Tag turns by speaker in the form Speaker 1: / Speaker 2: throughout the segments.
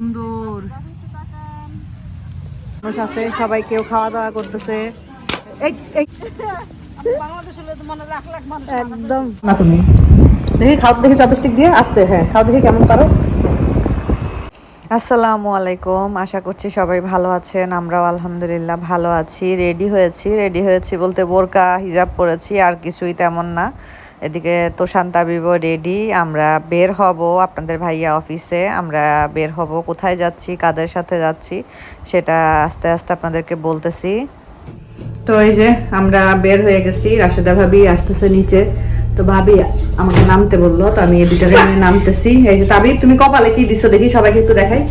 Speaker 1: সুন্দর। মানুষ আছে, সবাই কেউ খাওয়া দাওয়া করতেছে। হ্যাঁ
Speaker 2: আসসালামু আলাইকুম, আশা করছি সবাই ভালো আছেন, আমরাও আলহামদুলিল্লাহ ভালো আছি রেডি হয়েছি রেডি হয়েছি বলতে বোরকা, হিজাব পরেছি, আর কিছুই তেমন না। এদিকে তোষান্তা বিবো রেডি আমরা বের হব আপনাদের ভাইয়া অফিসে আমরা বের হব কোথায় যাচ্ছি কাদের সাথে যাচ্ছি সেটা আস্তে আস্তে আপনাদেরকে বলতেছি।
Speaker 1: তো এই যে আমরা বের হয়ে গেছি রাশেদা ভাবি আসতেছে নিচে। তো ভাবি আমাকে নামতে বলল তো আমি এদিকে নিয়ে নামতেছি। এই যে তাবিব তুমি কপালে কি দিছো দেখি সবাইকে একটু দেখাই।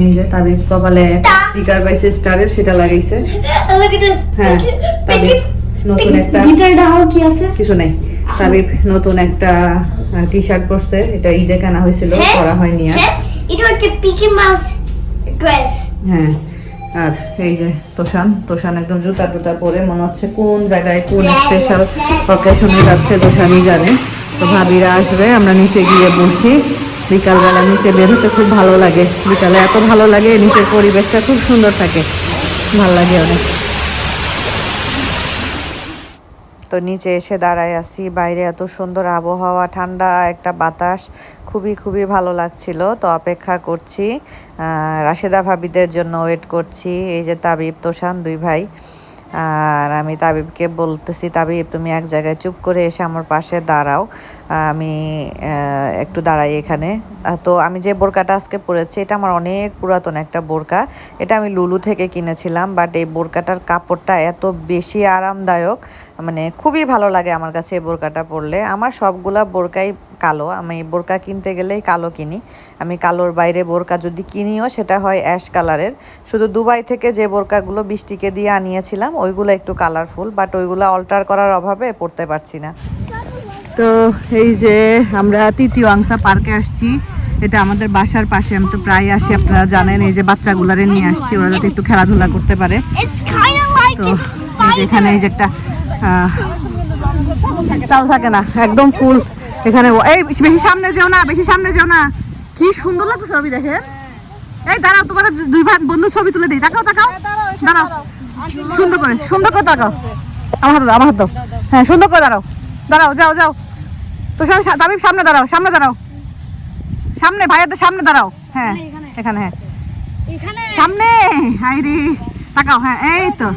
Speaker 1: এই যে তাবিব কপালে স্টিকার পাইছে স্টারের সেটা লাগাইছে. হ্যাঁ তাবিব। নতুন একটা
Speaker 3: কি আছে?
Speaker 1: কিছু নাই। তাবিব নতুন একটা টি শার্ট পরছে। এটা ঈদে কেনা হয়েছিল
Speaker 3: হ্যাঁ?
Speaker 1: পরা হয়নি আর।
Speaker 3: হ্যাঁ এটা হচ্ছে পিকি মাউস ড্রেস
Speaker 1: হ্যাঁ আর এই যে তোষান তোষান একদম জুতা টুতা পরে মনে হচ্ছে কোন জায়গায় কোন স্পেশাল অকেশনে যাচ্ছে তোষানই জানে। তো ভাবিরা আসবে আমরা নিচে গিয়ে বসি। বিকালবেলা নিচে বের হতে খুব ভালো লাগে। বিকালে এত ভালো লাগে নিচের পরিবেশটা খুব সুন্দর থাকে। ভালো লাগে অনেক।
Speaker 2: তো নিচে এসে দাঁড়ায় আছি। বাইরে এত সুন্দর আবহাওয়া, ঠান্ডা, একটা বাতাস। খুবই খুবই ভালো লাগছিল। তো অপেক্ষা করছি। রাশেদা ভাবিদের জন্য ওয়েট করছি। এই যে তাবিব, তোষান দুই ভাই। আর আমি তাবিবকে বলতেছি, তাবিব, তুমি এক জায়গায় চুপ করে এসে আমার পাশে দাঁড়াও। আমি একটু দাঁড়াই এখানে। তো আমি যে বোরকাটা আজকে পরেছি, এটা আমার অনেক পুরাতন একটা বোরকা। এটা আমি লুলু থেকে কিনেছিলাম বাট এই বোরকাটার কাপড়টা এত বেশি আরামদায়ক মানে খুবই ভালো লাগে আমার কাছে এই বোরকাটা পরলে। আমার সবগুলা বোরকাই কালো। আমি বোরকা কিনতে গেলেই কালো কিনি। আমি কালোর বাইরে বোরকা যদি কিনিও সেটা হয় অ্যাশ কালারের। শুধু দুবাই থেকে যে বোরকাগুলো বৃষ্টিকে দিয়ে আনিয়েছিলাম ওইগুলো একটু কালারফুল বাট ওইগুলো অল্টার করার অভাবে পরতে পারছি না।
Speaker 1: তো এই যে আমরা তৃতীয় আংসা পার্কে আসছি এটা আমাদের বাসার পাশে। আমি তো প্রায় আসি আপনারা জানেন এই যে বাচ্চাগুলারে নিয়ে আসছি ওরা যাতে একটু খেলাধুলা করতে পারে। তো যে এখানে এই যে একটা চাল থাকে না একদম ফুল এখানে এই বেশি সামনে যেও না বেশি সামনে যেও না। কি সুন্দর লাগছে ছবি দেখেন। এই দাঁড়াও তোমাদের দুই ভাই বন্ধু ছবি তুলে দিই। তাকাও তাকাও। দাঁড়াও সুন্দর করে সুন্দর করে তাকাও। আমার হাতে দাও আমার হাত দাও। হ্যাঁ সুন্দর করে দাঁড়াও। দাঁড়াও যাও যাও। তো তাবিব সামনে দাঁড়াও সামনে দাঁড়াও। সামনে ভাইয়াদের সামনে দাঁড়াও। হ্যাঁ এখানে। হ্যাঁ।
Speaker 3: এখানে।
Speaker 1: সামনে হাই রে তাকাও হ্যাঁ এই তো।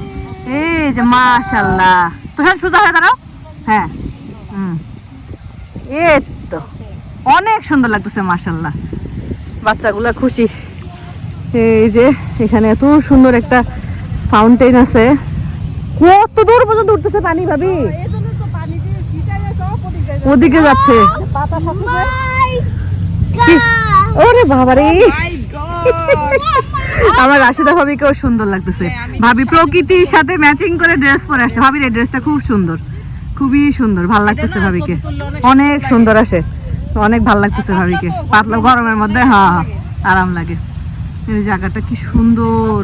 Speaker 1: এই যে মাশাল্লাহ। তোষার সোজা হয়ে দাঁড়াও। হ্যাঁ হুম। এই তো অনেক সুন্দর লাগতেছে মাশাল্লাহ বাচ্চাগুলা খুশি। এই যে এখানে এত সুন্দর একটা ফাউন্টেন আছে। কত দূর পর্যন্ত উঠতেছে পানি ভাবি? ওদিকে যাচ্ছে?
Speaker 3: গড
Speaker 1: ওরে বাবারে। আমার রাশিদা ভাবিকেও সুন্দর লাগতেছে। ভাবি প্রকৃতির সাথে ম্যাচিং করে ড্রেস পরে আসছে। ভাবির এই ড্রেসটা খুব সুন্দর। খুবই সুন্দর ভালো লাগতেছে ভাবিকে। অনেক সুন্দর আসে অনেক ভালো লাগতেছে ভাবিকে। পাতলা গরমের মধ্যে হ্যাঁ হ্যাঁ, আরাম লাগে। এই জায়গাটা কি সুন্দর।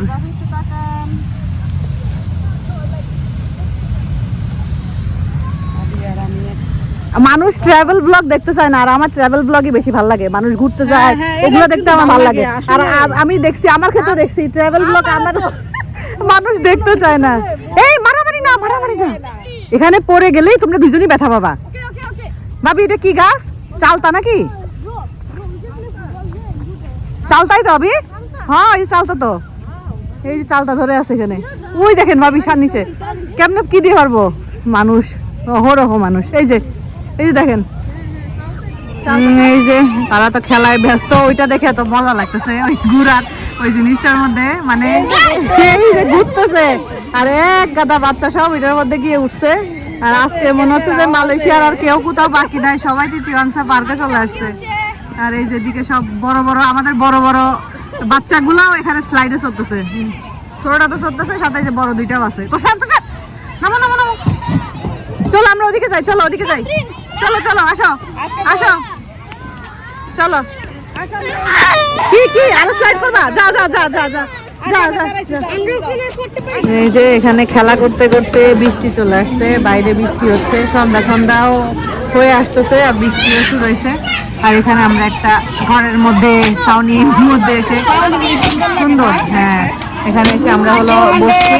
Speaker 1: মানুষ ট্রাভেল ব্লগ দেখতে চায় না আর আমার ট্রাভেল ব্লগই বেশি ভালো লাগে। মানুষ ঘুরতে যায় এগুলো দেখতে আমার ভালো লাগে আর আমি দেখছি আমার ক্ষেত্রে দেখছি ট্রাভেল ব্লগ আমার মানুষ দেখতে চায় না। এই মারামারি না মারামারি না। এখানে পড়ে গেলেই তোমরা দুজনই ব্যথা পাবা। ভাবি এটা কি গাছ? চালতা নাকি? চালতাই তো ভাবি? হ্যাঁ এই চালতা তো। এই যে চালটা ধরে আছে এখানে। ওই দেখেন ভাবি সার নিচে। কেমনে কি দিয়ে পারব? মানুষ অহরহ মানুষ। এই যে এই যে দেখেন। এই যে তারা তো খেলায় ব্যস্ত ওইটা দেখে তো মজা লাগতেছে। ওই ঘুরার ওই জিনিসটার মধ্যে মানে এই যে ঘুরতেছে। আর এক গাদা বাচ্চা সব এটার মধ্যে গিয়ে উঠছে। আর আজকে মনে হচ্ছে যে মালয়েশিয়ার আর কেউ কোথাও বাকি নাই। সবাই তৃতীয়াংশা পার্কে চলে আসছে। আর এই যেদিকে সব বড় বড়, আমাদের বড় বড় বাচ্চাগুলাও এখানে স্লাইডে চলতেছে ছোটটা তো চলতেছে সাথে যে বড় দুইটাও আছে। নামো নামো নামো। চলো, আমরা ওদিকে যাই, চলো, ওদিকে যাই। চলো চলো, আসো আসো। চলো। কি কি? আরও স্লাইড করবা? যা যা যা যা যা। এই যে এখানে খেলা করতে করতে বৃষ্টি চলে আসছে বাইরে বৃষ্টি হচ্ছে সন্ধ্যা সন্ধ্যাও হয়ে আসতেছে আর বৃষ্টিও শুরু হয়েছে। আর এখানে আমরা একটা ঘরের মধ্যে ছাউনির মধ্যে এসে সুন্দর হ্যাঁ। এখানে এসে আমরা হলো বসছি।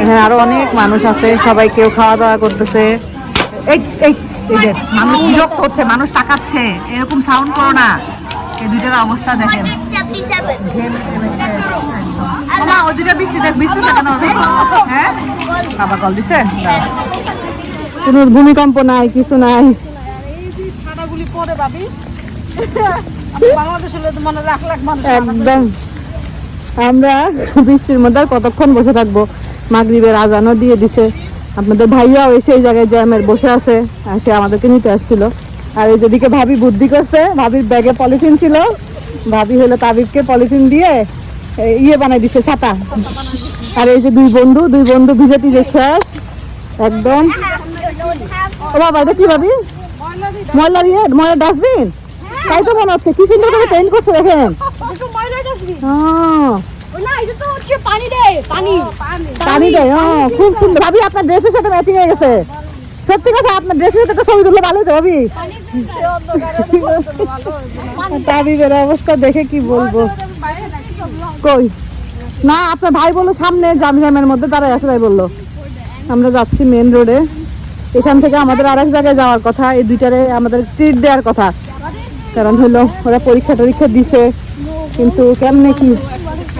Speaker 1: এখানে আরও অনেক মানুষ আছে সবাই কেউ খাওয়া দাওয়া করতেছে। এই এই মানুষ বিরক্ত হচ্ছে মানুষ টাকাচ্ছে এরকম সাউন্ড করো না। এই দুইটার অবস্থা দেখেন। ঘেমে ঘেমে শেষ মামা ওই দুটা বৃষ্টি দেখ বৃষ্টি কেন হবে হ্যাঁ? বাবা কল দিছে? কোনো ভূমিকম্প নাই কিছু নাই।
Speaker 4: ছানাগুলি পরে পাবি বাংলাদেশ হলে তো মানে লাখ লাখ মানুষ
Speaker 1: একদম। আমরা বৃষ্টির মধ্যে আর কতক্ষণ বসে থাকব? মাগরিবের আজানও দিয়ে দিছে। আপনাদের ভাইয়াও এসে এই জায়গায় জ্যামের বসে আছে আর সে আমাদেরকে নিতে আসছিল। আর এই যেদিকে ভাবি বুদ্ধি করছে ভাবির ব্যাগে পলিথিন ছিল ভাবি হলো তাবিবকে পলিথিন দিয়ে ইয়ে বানাই দিছে ছাতা। আর এই যে দুই বন্ধু দুই বন্ধু ভিজে টিজে শেষ একদম। ও বাবা এটা কি ভাবি? ময়লা দিয়ে ময়লা ডাস্টবিন তাই তো মনে হচ্ছে কি সুন্দর করে পেন্ট করছে দেখেন।
Speaker 3: হচ্ছে পানি দেয় পানি।
Speaker 1: পানি দেয় ও, খুব সুন্দর। ভাবি আপনার ড্রেসের সাথে ম্যাচিং হয়ে গেছে। সত্যি কথা, আপনার ড্রেসের সাথে একটা ছবি তুললে ভালো হতো ভাবি। তাবিবের অবস্থা দেখে কি বলব? কই? না, আপনার ভাই বলল সামনে জামজামের মধ্যে তারা আছে তাই বলল। আমরা যাচ্ছি মেন রোডে এখান থেকে আমাদের আরেক জায়গায় যাওয়ার কথা, এই দুইটারে আমাদের ট্রিট দেওয়ার কথা। কারণ হলো, ওরা পরীক্ষা টরীক্ষা দিছে, কিন্তু কেমনে কি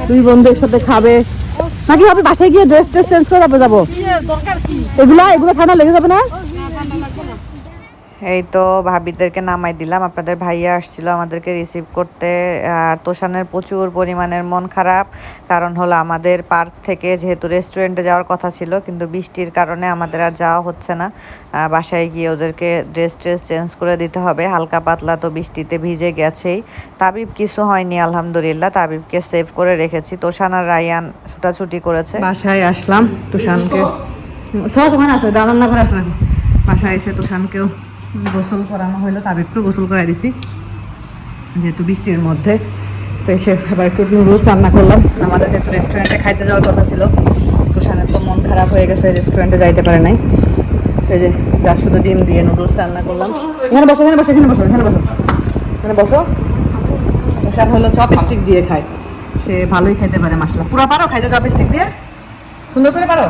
Speaker 1: দুই বন্ধুর সাথে খাবে? নাকি ভাবি বাসায় গিয়ে ড্রেস ট্রেস চেঞ্জ করে তারপরে যাব এগুলা এগুলো ঠান্ডা লেগে যাবে না?
Speaker 2: এই তো ভাবিদেরকে নামাই দিলাম। আপনাদের ভাইয়া আসছিল আমাদেরকে রিসিভ করতে। আর তোষানের প্রচুর পরিমাণের মন খারাপ। কারণ হলো আমাদের পার্ক থেকে যেহেতু রেস্টুরেন্টে যাওয়ার কথা ছিল কিন্তু বৃষ্টির কারণে আমাদের আর যাওয়া হচ্ছে না। বাসায় গিয়ে ওদেরকে ড্রেস ট্রেস চেঞ্জ করে দিতে হবে। হালকা পাতলা তো বৃষ্টিতে ভিজে গেছেই। তাবিব কিছু হয়নি আলহামদুলিল্লাহ। তাবিবকে সেভ করে রেখেছি। তোষান আর রায়ান ছুটাছুটি করেছে।
Speaker 1: বাসায় আসলাম তুষানকে। সহজ ওখানে আছে রান্না করে আসলাম বাসায় এসে তুষানকেও গোসল করানো হলো, তাবিবকেও গোসল করাই দিছি, যেহেতু বৃষ্টির মধ্যে। তো এসে আবার একটু নুডলস রান্না করলাম। আমাদের যেহেতু রেস্টুরেন্টে খাইতে যাওয়ার কথা ছিল তুষানের তো মন খারাপ হয়ে গেছে রেস্টুরেন্টে যাইতে পারে নাই। এই যে যা শুধু ডিম দিয়ে নুডলস রান্না করলাম। এখানে বসো এখানে বসো এখানে বসো এখানে বসো। এখানে বসো। তুষান হলো চপ স্টিক দিয়ে খায়। সে ভালোই খাইতে পারে মশলা পুরো পারো খাইতে চপ স্টিক দিয়ে? সুন্দর করে পারো?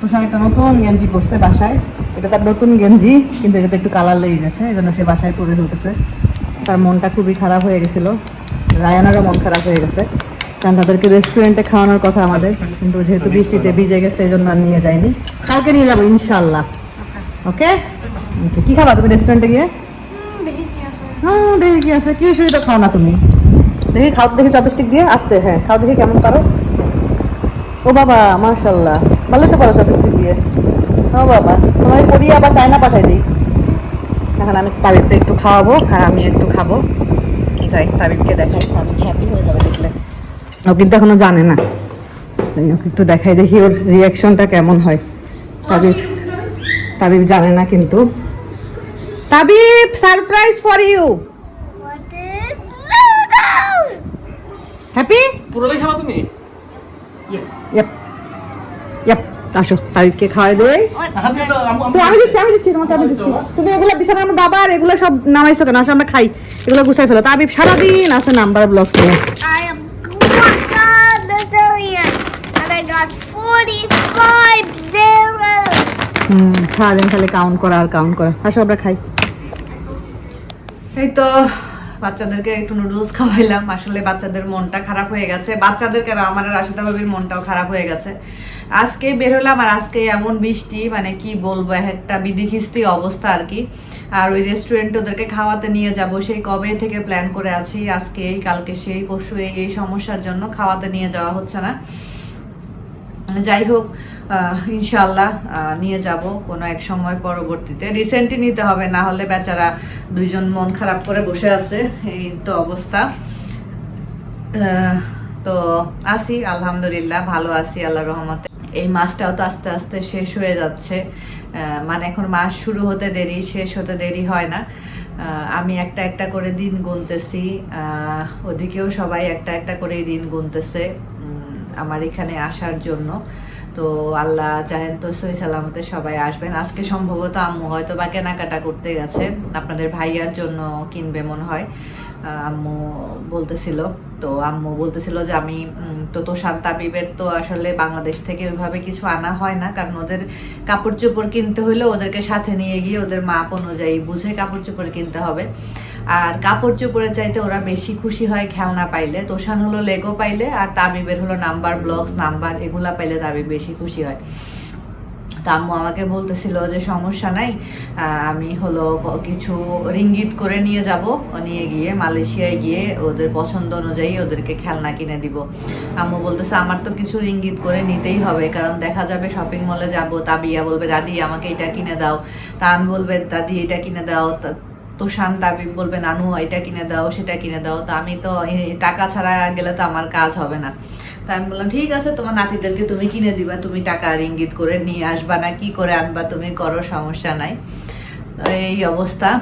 Speaker 1: তুষার একটা নতুন গেঞ্জি পরছে বাসায়। এটা তার নতুন গেঞ্জি কিন্তু এটাতে একটু কালার লেগে গেছে এই জন্য সে বাসায় পরে ফেলতেছে। তার মনটা খুবই খারাপ হয়ে গেছিল। রায়ানারও মন খারাপ হয়ে গেছে। কারণ তাদেরকে রেস্টুরেন্টে খাওয়ানোর কথা আমাদের কিন্তু যেহেতু বৃষ্টিতে ভিজে গেছে এই জন্য আর নিয়ে যায়নি। কালকে নিয়ে যাব ইনশাল্লাহ ওকে? কি খাবা তুমি রেস্টুরেন্টে গিয়ে? হ্যাঁ দেখি কি আছে। কি সুবিধা খাও না তুমি? দেখি খাও দেখি চপস্টিক দিয়ে আসতে হ্যাঁ খাও দেখি কেমন পারো। ও বাবা মার্শাল্লাহ ভালো তো পারো চপস্টিক দিয়ে। ও বাবা তোমাকে কোরিয়া বা চায়না পাঠাই দিই। এখন আমি তাবিবকে একটু খাওয়াবো আর আমি একটু খাব। যাই তাবিবকে দেখাই তাবিব হ্যাপি হয়ে যাবে দেখলে। ও কিন্তু এখনও জানে না। যাই হোক একটু দেখাই দেখি ওর রিয়াকশনটা কেমন হয়। তাবিব তাবিব জানে না কিন্তু। Tabib surprise for you? Happy
Speaker 5: পুরোটাই খাবা তুমি?
Speaker 1: ইয়েপ ইয়েপ আসো তাবিবকে খাওয়াই দেই।
Speaker 5: হাত দিয়ে দাও, আম্মু-
Speaker 1: তো আমি দিচ্ছি আমি দিচ্ছি তোমাকে আমি দিচ্ছি। তুমি এগুলো বিছানার মধ্যে আবার এগুলো সব নামাইছো কেন? আসো আমরা খাই। এগুলো গুছাই ফেলো। তাবিব সারাদিন আছে নাম্বার ব্লগস নিয়ে।
Speaker 3: I am Guaca Brazilian and I got 45 zeros.
Speaker 1: হুম সারাদিন খালি কাউন্ট করা আর কাউন্ট করা। আসো আমরা খাই। এই তো বাচ্চাদেরকে একটু নুডলস খাওয়াইলাম। আসলে বাচ্চাদের মনটা খারাপ হয়ে গেছে। বাচ্চাদের কেন? আমার রাশিদা ভাবির মনটাও খারাপ হয়ে গেছে। আজকে বের হলাম আর আজকে এমন বৃষ্টি মানে কি বলব, একটা বিধিখিস্তি অবস্থা আর কি। আর ওই রেস্টুরেন্টে ওদেরকে খাওয়াতে নিয়ে যাব। সেই কবে থেকে প্ল্যান করে আছি। আজকে, এই কালকে, সেই পরশু, এই এই সমস্যার জন্য খাওয়াতে নিয়ে যাওয়া হচ্ছে না। যাই হোক ইনশাল্লাহ নিয়ে যাব কোনো এক সময় পরবর্তীতে। রিসেন্টলি নিতে হবে, না হলে বেচারা দুইজন মন খারাপ করে বসে আছে, এই তো অবস্থা। তো আছি, আলহামদুলিল্লাহ, ভালো আছি আল্লাহ রহমতে। এই মাসটাও তো আস্তে আস্তে শেষ হয়ে যাচ্ছে। মানে এখন মাস শুরু হতে দেরি, শেষ হতে দেরি হয় না। আমি একটা একটা করে দিন গুনতেছি। ওদিকেও সবাই একটা একটা করে দিন গুনতেছে
Speaker 2: আমার এখানে আসার জন্য। তো আল্লাহ চাহেন তো সই সালামতে সবাই আসবেন। আজকে সম্ভবত আম্মু হয়তো বা কেনাকাটা করতে গেছে। আপনাদের ভাইয়ার জন্য কিনবে মনে হয়। আম্মু বলতেছিল, তো আম্মু বলতেছিল যে আমি তো তো শান্তা বিবের তো আসলে বাংলাদেশ থেকে ওইভাবে কিছু আনা হয় না। কারণ ওদের কাপড় চোপড় কিনতে হলে ওদেরকে সাথে নিয়ে গিয়ে ওদের মাপ অনুযায়ী বুঝে কাপড় চোপড় কিনতে হবে। আর কাপড় চোপড়ের চাইতে ওরা বেশি খুশি হয় খেলনা পাইলে। তোষান হলো লেগো পাইলে আর তাবিবের হলো নাম্বার ব্লকস নাম্বার এগুলা পাইলে তাবিব বেশি খুশি হয়। তা আম্মু আমাকে বলতেছিল যে, সমস্যা নাই আমি হলো কিছু রিঙ্গিত করে নিয়ে যাব। নিয়ে গিয়ে মালয়েশিয়ায় গিয়ে ওদের পছন্দ অনুযায়ী ওদেরকে খেলনা কিনে দিব। আম্মু বলতেছে, আমার তো কিছু রিঙ্গিত করে নিতেই হবে, কারণ দেখা যাবে শপিং মলে যাব, তাবিয়া বলবে, দাদি, আমাকে এটা কিনে দাও। তান বলবে, দাদি, এটা কিনে দাও। তা- শান্ত আবিব বলবে নানু এটা কিনে দাও, সেটা কিনে দাও। তো আমি তো টাকা ছাড়া গেলে তো আমার কাজ হবে না। তা আমি বললাম, ঠিক আছে, তোমার নাতিদেরকে তুমি কিনে দিবা, তুমি টাকা ইঙ্গিত করে নিয়ে আসবা না, কি করে আনবা তুমি, করো, সমস্যা নাই। এই অবস্থা।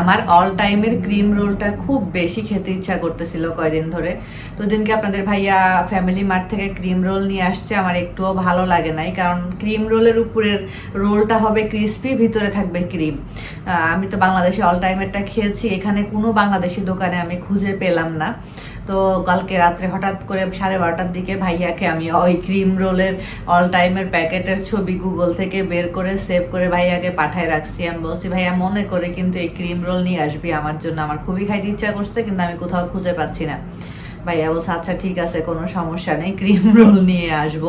Speaker 2: আমার অল টাইমের ক্রিম রোলটা খুব বেশি খেতে ইচ্ছা করতেছিল কয়দিন ধরে। তো দিনকে আপনাদের ভাইয়া ফ্যামিলি মার্ট থেকে ক্রিম রোল নিয়ে আসছে, আমার একটুও ভালো লাগে নাই, কারণ ক্রিম রোলের উপরের রোলটা হবে ক্রিস্পি ভিতরে থাকবে ক্রিম আমি তো বাংলাদেশে অল টাইমেরটা খেয়েছি, এখানে কোনো বাংলাদেশি দোকানে আমি খুঁজে পেলাম না। তো কালকে রাত্রে হঠাৎ করে সাড়ে বারোটার দিকে ভাইয়াকে আমি ওই ক্রিম রোলের অল টাইমের প্যাকেটের ছবি গুগল থেকে বের করে সেভ করে ভাইয়াকে পাঠায় রাখছি। আমি বলছি, ভাইয়া, মনে করে কিন্তু এই ক্রিম রোল নিয়ে আসবি, আমার জন্য আমার খুবই খাইতে ইচ্ছা করছে, কিন্তু আমি কোথাও খুঁজে পাচ্ছি না। ভাইয়া বলছে আচ্ছা ঠিক আছে, কোনো সমস্যা নেই ক্রিম রোল নিয়ে আসব।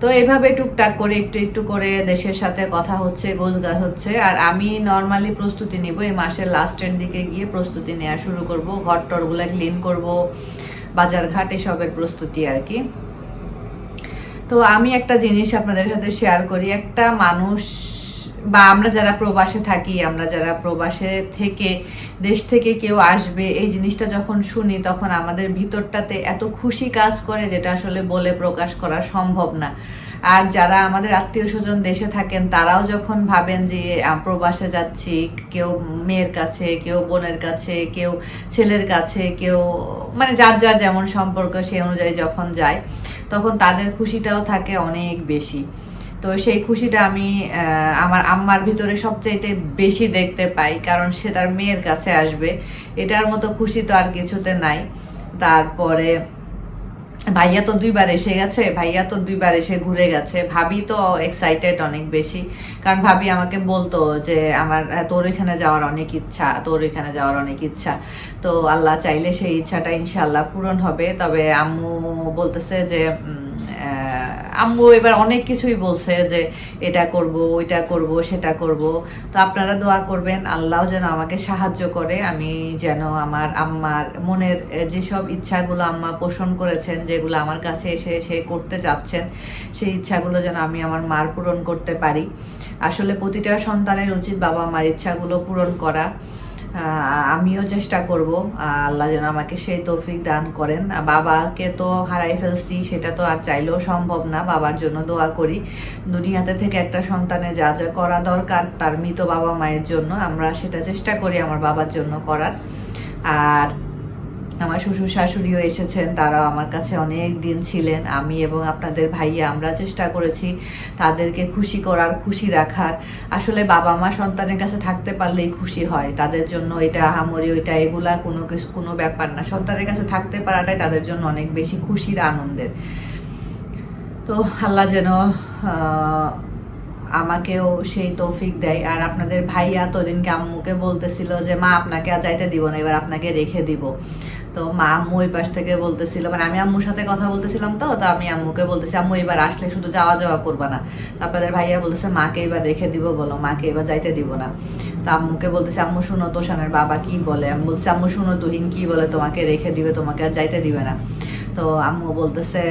Speaker 2: তো এইভাবে টুকটাক করে একটু একটু করে দেশের সাথে কথা হচ্ছে গোছগাছ হচ্ছে। আর আমি নর্মালি প্রস্তুতি নিব, এই মাসের লাস্টের দিকে গিয়ে প্রস্তুতি নেওয়া শুরু করব। ঘর টরগুলো ক্লিন করব বাজারঘাট এসবের প্রস্তুতি আর কি। তো আমি একটা জিনিস আপনাদের সাথে শেয়ার করি, একটা মানুষ বা আমরা যারা প্রবাসে থাকি, আমরা যারা প্রবাসে থেকে, দেশ থেকে কেউ আসবে, এই জিনিসটা যখন শুনি, তখন আমাদের ভিতরটাতে এত খুশি কাজ করে যেটা আসলে বলে প্রকাশ করা সম্ভব না। আর যারা আমাদের আত্মীয় স্বজন দেশে থাকেন, তারাও যখন ভাবেন যে প্রবাসে যাচ্ছি, কেউ মেয়ের কাছে, কেউ বোনের কাছে, কেউ ছেলের কাছে, কেউ মানে যার যার যেমন সম্পর্ক সেই অনুযায়ী যখন যায়, তখন তাদের খুশিটাও থাকে অনেক বেশি। তো সেই খুশিটা আমি আমার আম্মার ভিতরে সবচাইতে বেশি দেখতে পাই, কারণ সে তার মেয়ের কাছে আসবে। এটার মতো খুশি তো আর কিছুতে নাই। তারপরে, ভাইয়া তো দুইবার এসে গেছে, ভাইয়া তো দুইবার এসে ঘুরে গেছে। ভাবি তো এক্সাইটেড অনেক বেশি, কারণ ভাবি আমাকে বলতো যে, আমার, তোর এখানে যাওয়ার অনেক ইচ্ছা, তোর এখানে যাওয়ার অনেক ইচ্ছা। তো আল্লাহ চাইলে সেই ইচ্ছাটা ইনশাল্লাহ পূরণ হবে। তবে আম্মু বলতেছে যে আম্মু এবার অনেক কিছুই বলছে যে এটা করব, ওইটা করব, সেটা করব। তো আপনারা দোয়া করবেন, আল্লাহ যেন আমাকে সাহায্য করে। আমি যেন আমার আম্মার মনের যেসব ইচ্ছাগুলো আম্মা পোষণ করেছেন, যেগুলো আমার কাছে এসে সে করতে চাচ্ছেন সেই ইচ্ছাগুলো যেন আমি আমার মার পূরণ করতে পারি। আসলে প্রতিটা সন্তানের উচিত বাবা মার ইচ্ছাগুলো পূরণ করা। আমিও চেষ্টা করব। আল্লাহ যেন আমাকে সেই তৌফিক দান করেন। বাবাকে তো হারাই ফেলছি, সেটা তো আর চাইলেও সম্ভব না। বাবার জন্য দোয়া করি। দুনিয়াতে থেকে একটা সন্তানের যা যা করা দরকার, তার মৃত বাবা মায়ের জন্য আমরা সেটা চেষ্টা করি আমার বাবার জন্য করার। আর আমার শ্বশুর শাশুড়িও এসেছেন, তারাও আমার কাছে অনেক দিন ছিলেন। আমি এবং আপনাদের ভাইয়া, আমরা চেষ্টা করেছি তাদেরকে খুশি করার, খুশি রাখার। আসলে বাবা মা সন্তানের কাছে থাকতে পারলেই খুশি হয়। তাদের জন্য এটা আহামরি, ওইটা এগুলা কোনো কিছু, কোনো ব্যাপার না। সন্তানের কাছে থাকতে পারাটাই তাদের জন্য অনেক বেশি খুশির আনন্দের। তো আল্লাহ যেন আমাকেও সেই তৌফিক দেয়। আর আপনাদের ভাইয়া তো দিনকে আম্মুকে বলতেছিল যে, মা, আপনাকে আর যাইতে দিব না, এবার আপনাকে রেখে দিব। তো মা আম্মু ওই পাশ থেকে বলতেছিল মানে আমি আম্মুর সাথে কথা বলতেছিলাম তো তো আমি আম্মুকে বলতেছি, আম্মু, এবার আসলে শুধু যাওয়া যাওয়া করবা না। আপনাদের ভাইয়া বলতেছে, মাকে এবার রেখে দিব বলো, মাকে এবার যাইতে দিব না। তো আম্মুকে বলতেছে, আম্মু, শুনো, তোষানের বাবা কি বলে? আমি বলছি আম্মু, শুনো, তুহিন কি বলে? তোমাকে রেখে দিবে, তোমাকে আর যাইতে দিবে না। তো আম্মু বলতেছে,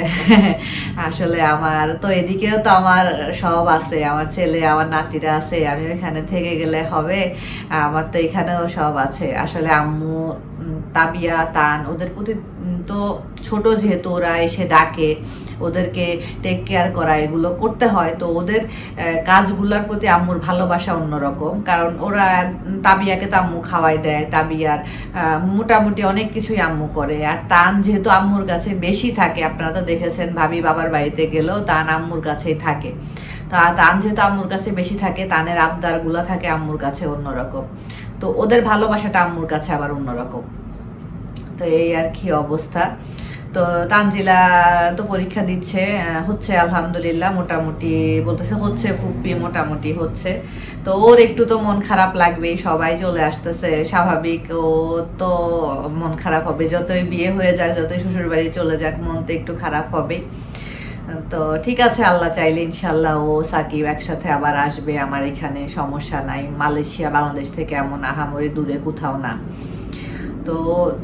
Speaker 2: আসলে আমার তো এদিকেও তো আমার সব আছে, আমার ছেলে, আমার নাতিরা আছে, আমি ওইখানে থেকে গেলে হবে, আমার তো এখানেও সব আছে। আসলে আম্মু তাবিয়া, তান, ওদের প্রতি তো ছোট যেহেতু ওরা এসে ডাকে, ওদেরকে টেক কেয়ার করা, এগুলো করতে হয়। তো ওদের কাজগুলোর প্রতি আম্মুর ভালোবাসা অন্যরকম। কারণ ওরা তাবিয়াকে তো আম্মু খাওয়াই দেয়, তাবিয়ার মোটামুটি অনেক কিছুই আম্মু করে। আর তান যেহেতু আম্মুর কাছে বেশি থাকে, আপনারা তো দেখেছেন ভাবি বাবার বাড়িতে গেলেও তান আম্মুর কাছেই থাকে। তো তান যেহেতু আম্মুর কাছে বেশি থাকে, তানের আবদারগুলো থাকে আম্মুর কাছে অন্যরকম। তো ওদের ভালোবাসাটা আম্মুর কাছে আবার অন্যরকম। তো এই আর কি অবস্থা। তো তানজিলা তো পরীক্ষা দিচ্ছে হচ্ছে আলহামদুলিল্লাহ মোটামুটি বলতেছে হচ্ছে ফুপি মোটামুটি হচ্ছে। তো ওর একটু তো মন খারাপ লাগবেই, সবাই চলে আসতেছে, স্বাভাবিক। ও তো মন খারাপ হবে, যতই বিয়ে হয়ে যাক, যতই শ্বশুর বাড়ি চলে যাক, মন তো একটু খারাপ হবে তো ঠিক আছে, আল্লাহ চাইলে ইনশাল্লাহ ও সাকিব একসাথে আবার আসবে, আমার এখানে সমস্যা নাই। মালয়েশিয়া, বাংলাদেশ থেকে এমন আহামরি দূরে কোথাও না। তো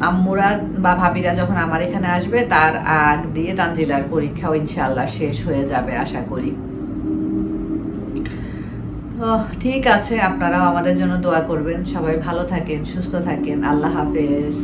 Speaker 2: আম্মুরা বা ভাবিরা যখন আমার এখানে আসবে, তার আগ দিয়ে তানজিলার পরীক্ষাও ইনশাল্লাহ শেষ হয়ে যাবে আশা করি। তো ঠিক আছে, আপনারাও আমাদের জন্য দোয়া করবেন। সবাই ভালো থাকেন, সুস্থ থাকেন। আল্লাহ হাফেজ।